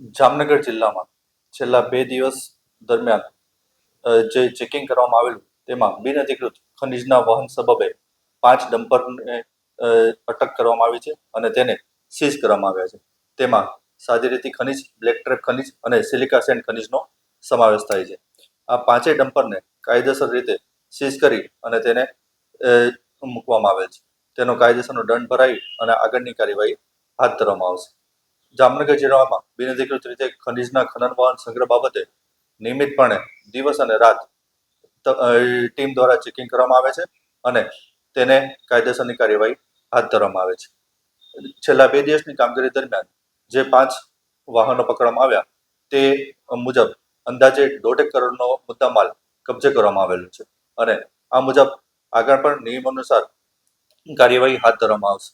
જામનગર જિલ્લામાં છેલ્લા બે દિવસ દરમિયાન જે ચેકિંગ કરવામાં આવેલું તેમાં બિનઅધિકૃત ખનિજના વહન સબબે પાંચ ડમ્પરને અટક કરવામાં આવી છે અને તેને સીઝ કરવામાં આવ્યા છે. તેમાં સાદી રીતે ખનિજ, બ્લેક ટ્રેપ ખનિજ અને સિલિકા સેન્ડ ખનિજનો સમાવેશ થાય છે. આ પાંચેય ડમ્પરને કાયદેસર રીતે સીઝ કરી અને તેને મૂકવામાં આવેલ છે. તેનો કાયદેસરનો દંડ ભરાવી અને આગળની કાર્યવાહી હાથ ધરવામાં આવશે. જામનગર જિલ્લામાં બિનઅધિકૃત રીતે ખનિજના ખનન વાહન સંગ્રહ બાબતે નિયમિતપણે દિવસ અને રાત ટીમ દ્વારા ચેકિંગ કરવામાં આવે છે અને તેને કાયદેસરની કાર્યવાહી હાથ ધરવામાં આવે છે. છેલ્લા બે દિવસની કામગીરી દરમિયાન જે પાંચ વાહનો પકડવામાં આવ્યા તે મુજબ અંદાજે દોઢેક કરોડનો મુદ્દામાલ કબજે કરવામાં આવેલો છે અને આ મુજબ આગળ પણ નિયમ અનુસાર કાર્યવાહી હાથ ધરવામાં આવશે.